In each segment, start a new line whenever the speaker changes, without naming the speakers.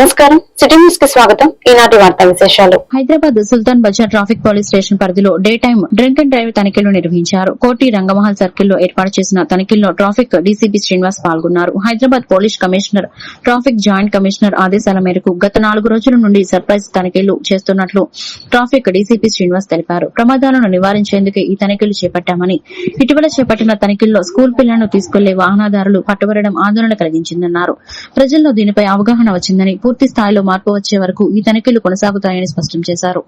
నమస్కారం. సిటీ న్యూస్కి స్వాగతం. ఈనాటి వార్తా విశేషాలు.
Hyderabad Sultan Bazar traffic police station పరిధిలో day time drink and drive తనిఖీలు నిర్వహించారు. కోటి రంగమహల్ సర్కిల్లో ఏర్పాటు చేసిన తనిఖీల్లో ట్రాఫిక్ డీసీపీ శ్రీనివాస్ పాల్గొన్నారు. Hyderabad police commissioner traffic joint commissioner ఆదేశాల మేరకు గత నాలుగు రోజుల నుండి సర్ప్రైజ్ తనిఖీలు చేస్తున్నట్లు ట్రాఫిక్ డీసీపీ శ్రీనివాస్ తెలిపారు. ప్రమాదాలను నివారించేందుకే ఈ తనిఖీలు చేపట్టామని ఇటీవల చేపట్టిన తనిఖీల్లో స్కూల్ పిల్లలను తీసుకెళ్ళే వాహనదారులు పట్టుబడడం ఆందోళన కలిగించిందన్నారు. ప్రజల్లో దీనిపై అవగాహన వచ్చిందని పూర్తి స్థాయిలో మార్పు వచ్చే వరకు ఈ తనిఖీలు కొనసాగుతాయని స్పష్టం చేశారు.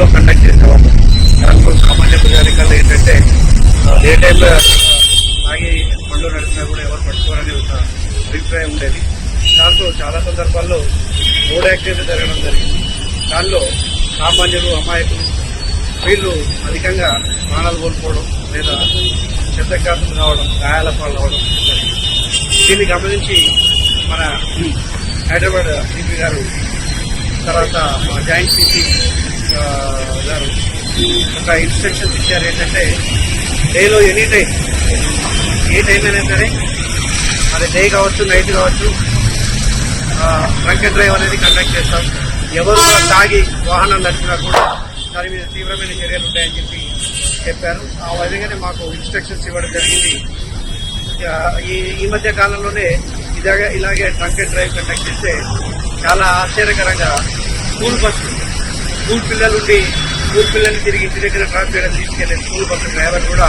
లేట్ కండక్ట్ చేసేవాళ్ళు. దాంట్లో సామాన్య ప్రజానికల్లో ఏంటంటే ఏ టైంలో తాగి పనులు నడిచినా కూడా ఎవరు పట్టుకోరని ఒక అభిప్రాయం ఉండేది. దాంతో చాలా సందర్భాల్లో రోడ్ యాక్సిడెంట్ జరగడం జరిగింది. దానిలో సామాన్యులు అమాయకులు వీళ్ళు అధికంగా ప్రాణాలు కోల్పోవడం లేదా చెత్తఘాతం కావడం గాయాల పాలు జరిగింది. దీన్ని గమనించి మన హైదరాబాద్ సిపి గారు తర్వాత మా జాయింట్ సిపి గారు ఒక ఇన్స్ట్రక్షన్స్ ఇచ్చారు ఏంటంటే డేలో ఎనీ టైం ఏ టైం అయినా సరే అది డే కావచ్చు నైట్ కావచ్చు డ్రంక్ డ్రైవ్ అనేది కండక్ట్ చేస్తాం. ఎవరు తాగి వాహనం నడిచినా కూడా దాని మీద తీవ్రమైన చర్యలు ఉంటాయని చెప్పి చెప్పారు. ఆ విధంగానే మాకు ఇన్స్ట్రక్షన్స్ ఇవ్వడం జరిగింది. ఈ ఈ మధ్య కాలంలోనే ఇలాగే ఇలాగే డ్రంక్ డ్రైవ్ కండక్ట్ చేస్తే చాలా ఆశ్చర్యకరంగా స్కూల్ బస్సు స్కూల్ పిల్లలు ఉండి స్కూల్ పిల్లల్ని తిరిగి ఇంటి దగ్గర డ్రాప్ చేయడం తీసుకెళ్ళే స్కూల్ బస్సు డ్రైవర్ కూడా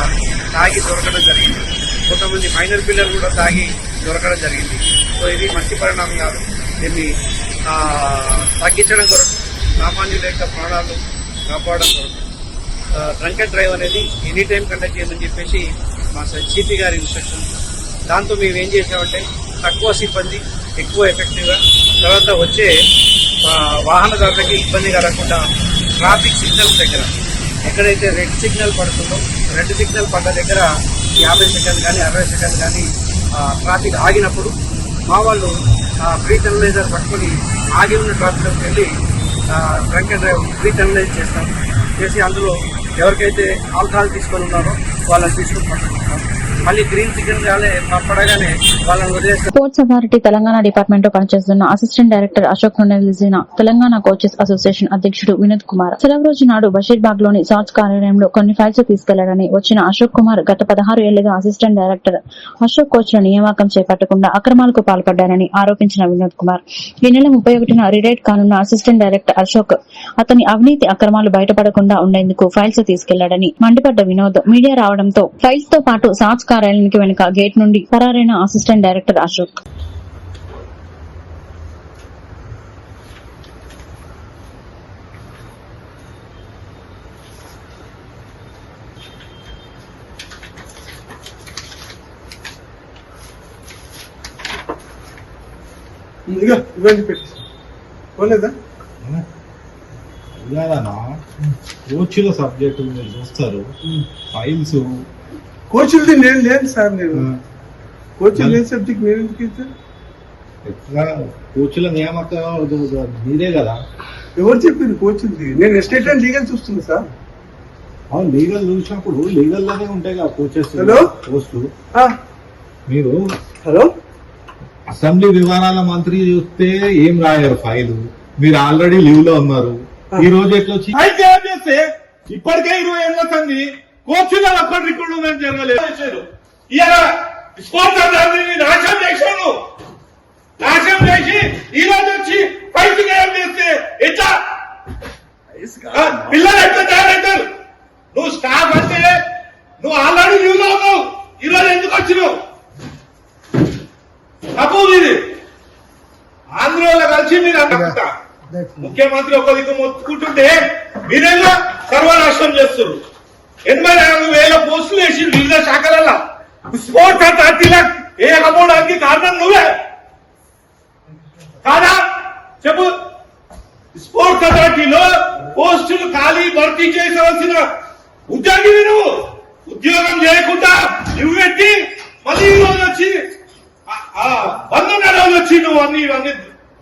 తాగి దొరకడం జరిగింది. కొంతమంది మైనర్ పిల్లలు కూడా తాగి దొరకడం జరిగింది. సో ఇది మంచి పరిణామం కాదు. దీన్ని తగ్గించడం కొరకు సామాన్యుల యొక్క ప్రాణాలు కాపాడడం కొరకు. డ్రంక్ అండ్ డ్రైవ్ అనేది ఎనీ టైం కండక్ట్ చేయమని చెప్పేసి మా సిపి గారి ఇన్స్ట్రక్షన్. దాంతో మేము ఏం చేసామంటే తక్కువ సిబ్బంది ఎక్కువ ఎఫెక్టివ్గా తర్వాత వచ్చే వాహనదారులకి ఇబ్బంది కలగకుండా ట్రాఫిక్ సిగ్నల్స్ దగ్గర. ఎక్కడైతే రెడ్ సిగ్నల్ పడుతుందో రెడ్ సిగ్నల్ పడ్డ దగ్గర యాభై సెకండ్ కానీ అరవై సెకండ్ కానీ ట్రాఫిక్ ఆగినప్పుడు మా వాళ్ళు ఫ్రీ టెనలైజర్ పట్టుకొని ఆగి ఉన్న ట్రాఫిక్లోకి వెళ్ళి drunk and drive penalise చేస్తాం చేసి అందులో ఎవరికైతే ఆల్కహాల్ తీసుకొని ఉన్నారో వాళ్ళని తీసుకుని పట్టుకుంటాం మళ్ళీ గ్రీన్ సిగ్నల్ పడగానే వాళ్ళని వదిలేస్తారు
స్పోర్ట్స్ అథారిటీ తెలంగాణ డిపార్ట్మెంట్లో పనిచేస్తున్న అసిస్టెంట్ డైరెక్టర్ అశోక్ నిలిసిన తెలంగాణ కోచెస్ అసోసియేషన్ అధ్యక్షుడు వినోద్ కుమార్. సెలవు రోజు నాడు బషీర్బాగ్లోని సాచ్ కార్యాలయంలో కొన్ని ఫైల్స్ తీసుకెళ్ళాడని వచ్చిన అశోక్ కుమార్ గత పదహారు ఏళ్ళుగా అసిస్టెంట్ డైరెక్టర్ అశోక్ కోచ్ నియామకం చేపట్టకుండా అక్రమాలకు పాల్పడ్డారని ఆరోపించిన వినోద్ కుమార్. ఈ నెల ముప్పై ఒకటిన రిటైర్డ్ కానున్న అసిస్టెంట్ డైరెక్టర్ అశోక్ అతని అవినీతి అక్రమాలు బయటపడకుండా ఉండేందుకు ఫైల్స్ తీసుకెళ్ళాడని మండిపడ్డ వినోద్ మీడియా రావడంతో ఫైల్స్తో పాటు సాచ్ కార్యాలయానికి వెనుక గేట్ నుండి పరారైన అసిస్టెంట్ డైరెక్టర్ అశోక్.
ఇదిగో ఇవన్నీ పెట్టేసి పోలేదా?
కోచ్ల సబ్జెక్టు మీరు చూస్తారు. ఫైల్స్
కోచ్లది నేను లేను సార్ నేను. కోచ్లు లేని సబ్జెక్ట్ నేను ఎందుకు ఇస్తాను
ఎట్లా? కోచ్ల నియామకం మీరే కదా.
ఎవరు చెప్పింది కోచ్లది నేను ఎస్టేట్ అండ్ లీగల్ చూస్తున్నా సార్.
అవును లీగల్ చూసినప్పుడు లీగల్లోనే ఉంటాయి కదా కోచెస్
హలో?
పోస్టులు
ఆ,
మీరు
హలో?
అసెంబ్లీ వివరాల మంత్రి చూస్తే ఏం రాయరు ఫైలు? మీరు ఆల్రెడీ లీవ్లో ఉన్నారు ఈ రోజు ఎట్లా వచ్చి
ఇప్పటికే ఇరవై ఏళ్ళ సంది కోచ్లు ఒక్కటి రికార్డు ఉందని జరగలేదు. ఇవాళ అందరినీ నాశనం చేశాను నాశనం చేసి ఈ రోజు వచ్చి పైకి ఏం చేస్తే ఎట్లా? పిల్లలు ఎట్లా తయారవుతారు? నువ్వు స్టాఫ్ అంటే నువ్వు ఆల్రెడీ లీవ్లో ఉన్నావు ఈ రోజు ఎందుకు వచ్చినావు? తప్పు ఇది. ఆంధ్రలో కలిసి మీరు అంతా ముఖ్యమంత్రి ఒక దిక్కు మొత్తుకుంటుంటే మీరేమో సర్వనాశనం చేస్తారు ఎనభై నాలుగు వేల పోస్టులు వేసి వివిధ శాఖలలో స్పోర్ట్స్ అథారిటీల వేయకపోవడానికి కారణం నువ్వే. కాదా? చెప్పు. స్పోర్ట్స్ అథారిటీలో పోస్టులు ఖాళీ భర్తీ చేసవలసిన ఉద్యోగివి నువ్వు. ఉద్యోగం చేయకుండా నువ్వు పెట్టి మళ్ళీ ఈ రోజు వచ్చి ఆ- ఆ వందన్న రోజు వచ్చి నువ్వు అన్ని ఇవన్నీ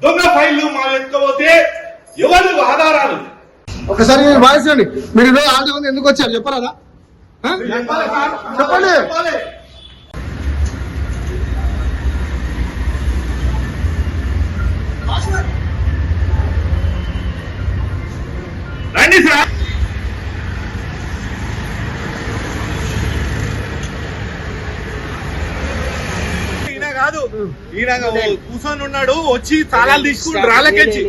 దొంగ ఫైళ్ళు మా ఎత్తుకపోతే ఎవరు ఆధారాలు?
ఒకసారి మీరు వాయిస్ అండి మీరు ఈరోజు ఆంటీ ఉంది ఎందుకు వచ్చారు చెప్పరాదా? చెప్పండి.
రండి సార్ కాదు ఈయన కూర్చొని ఉన్నాడు వచ్చి తాళాలు తీసుకుని రాళ్ళకెచ్చి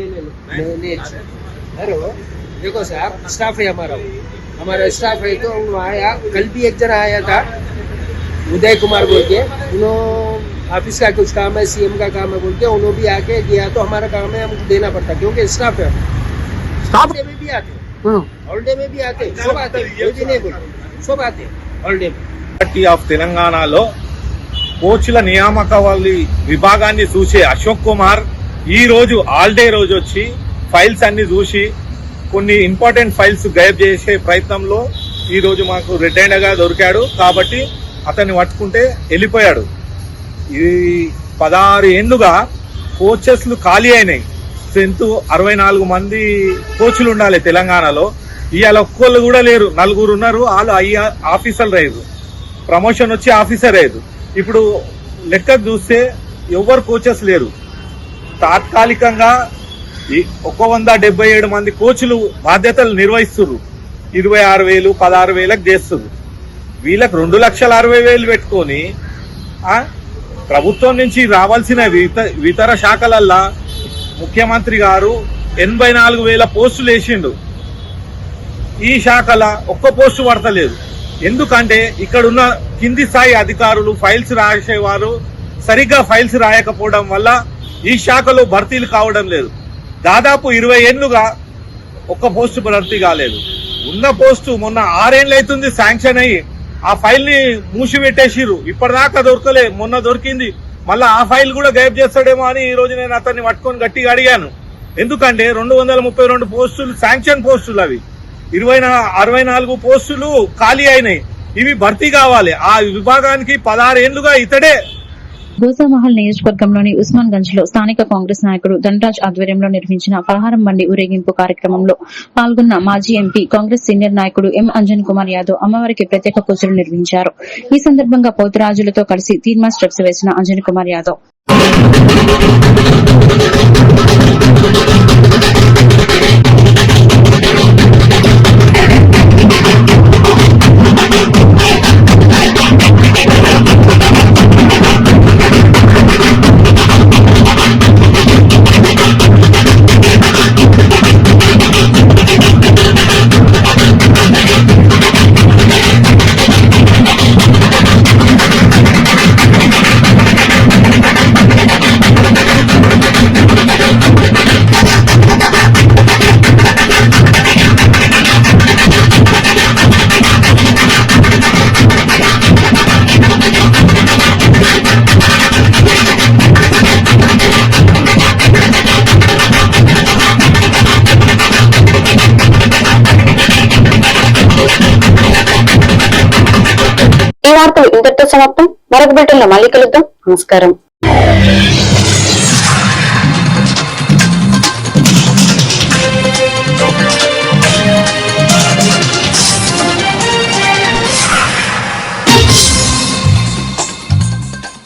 देखो साहब स्टाफ है हमारा हमारा स्टाफ है तो वो आया कल भी एक जना आया था उदय कुमार बोल के उन्होंने ऑफिस का कुछ काम है सीएम का काम है बोल के उन्होंने भी आके दिया तो हमारा काम है हमको देना पड़ता क्योंकि स्टाफ है स्टाफ डे में भी आते हॉलीडे में भी आते सब आते कोई भी नहीं बोलते सब आते हॉलीडे में
పార్టీ ఆఫ్ తెలంగాణలో కోచ్ల నియామకావళి విభాగాన్ని చూసే అశోక్ కుమార్ ఈ రోజు ఆల్ డే రోజు వచ్చి ఫైల్స్ అన్ని చూసి కొన్ని ఇంపార్టెంట్ ఫైల్స్ గైబ్ చేసే ప్రయత్నంలో ఈరోజు మాకు రిటైర్డ్గా దొరికాడు. కాబట్టి అతన్ని పట్టుకుంటే వెళ్ళిపోయాడు. ఈ పదహారు ఏళ్ళుగా కోచెస్లు ఖాళీ అయినాయి. స్ట్రెంత్ అరవై నాలుగు మంది కోచ్లు ఉండాలి తెలంగాణలో. ఇవాళ ఒక్కళ్ళు కూడా లేరు. నలుగురు ఉన్నారు. వాళ్ళు అయ్యా ఆఫీసర్లు అయ్యారు. ప్రమోషన్ వచ్చి ఆఫీసర్ అయ్యారు. ఇప్పుడు లెక్క చూస్తే ఎవరు కోచెస్ లేరు. తాత్కాలికంగా ఒక వంద డెబ్బై ఏడు మంది కోచ్లు బాధ్యతలు నిర్వహిస్తున్నారు ఇరవై ఆరు వేలు పదహారు వేలకు చేస్తున్నారు వీళ్ళకి రెండు లక్షల అరవై వేలు పెట్టుకొని ప్రభుత్వం నుంచి రావాల్సిన ఇతర శాఖలల్లా ముఖ్యమంత్రి గారు ఎనభై నాలుగు వేల పోస్టులు వేసిండు. ఈ శాఖల ఒక్క పోస్టు పడతలేదు. ఎందుకంటే ఇక్కడున్న కింది స్థాయి అధికారులు ఫైల్స్ రాసేవారు సరిగ్గా ఫైల్స్ రాయకపోవడం వల్ల ఈ శాఖలో భర్తీలు కావడం లేదు. దాదాపు ఇరవై ఏళ్ళుగా ఒక్క పోస్టు భర్తీ కాలేదు. ఉన్న పోస్టు మొన్న ఆరేళ్ళు అవుతుంది శాంక్షన్ అయ్యి ఆ ఫైల్ని మూసిపెట్టేసిర్రు ఇప్పటిదాకా దొరకలే మొన్న దొరికింది. మళ్ళా ఆ ఫైల్ కూడా గైబ్ చేస్తాడేమో అని ఈ రోజు నేను అతన్ని పట్టుకొని గట్టిగా అడిగాను. ఎందుకంటే రెండు వందల ముప్పై రెండు పోస్టులు శాంక్షన్ పోస్టులు అవి. ఇరవై అరవై నాలుగు పోస్టులు ఖాళీ అయినాయి. ఇవి భర్తీ కావాలి. ఆ విభాగానికి పదహారు ఏళ్ళుగా ఇతడే
గోసామహల్ నియోజకవర్గంలోని ఉస్మాన్ గంజ్లో స్థానిక కాంగ్రెస్ నాయకుడు ధనరాజ్ ఆధ్వర్యంలో నిర్మించిన పలహారం బండి ఊరేగింపు కార్యక్రమంలో పాల్గొన్న మాజీ ఎంపీ కాంగ్రెస్ సీనియర్ నాయకుడు ఎం అంజన్ కుమార్ యాదవ్ అమ్మవారికి ప్రత్యేక పూజలు నిర్వహించారు. ఈ సందర్భంగా పోతురాజులతో కలిసి తీర్మా స్టెప్స్ వేసిన అంజన్ కుమార్ యాదవ్.
ఇంతటితో సమాప్తం. మరొక బులెటిన్లో మళ్ళీ కలుద్దాం. నమస్కారం.